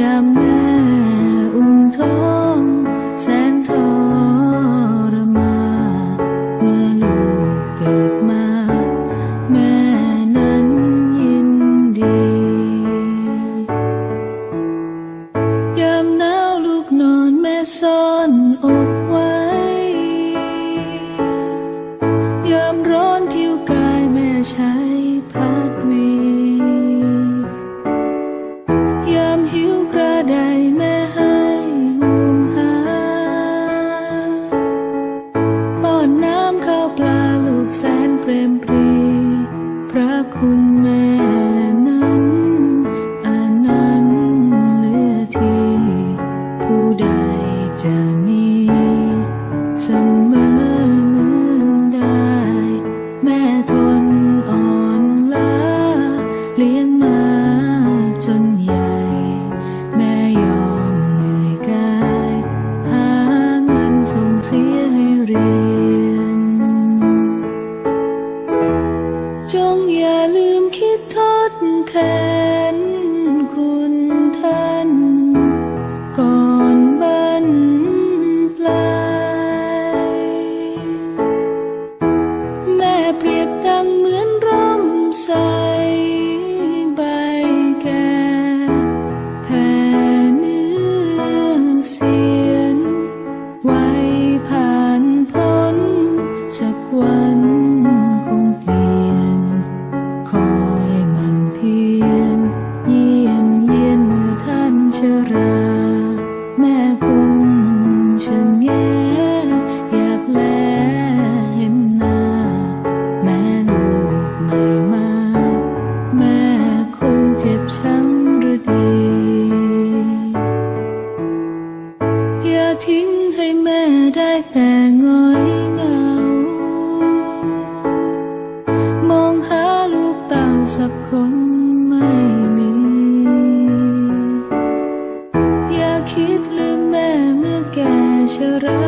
ยามแม่อุ้มท้องแสนทรมานเมื่อลูกเกิดมา แม่นั้นยินดียามหนาวลูกนอนแม่ซ่อนอกไว้ ยามร้อนผิวกายแม่ใช้ รมปรี พระคุณแม่นั้นอนันต์เหลือที ผู้ใดจะมีเสมอเหมือนได้ แม่ทนอ่อนล้าเลี้ยงมา จงอย่าลืมคิดทดแทน รา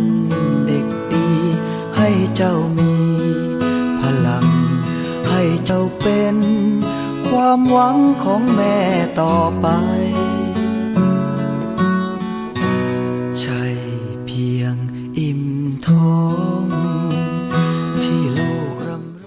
ให้เจ้ามี พลัง ให้เจ้าเป็น ความหวังของแม่ต่อไป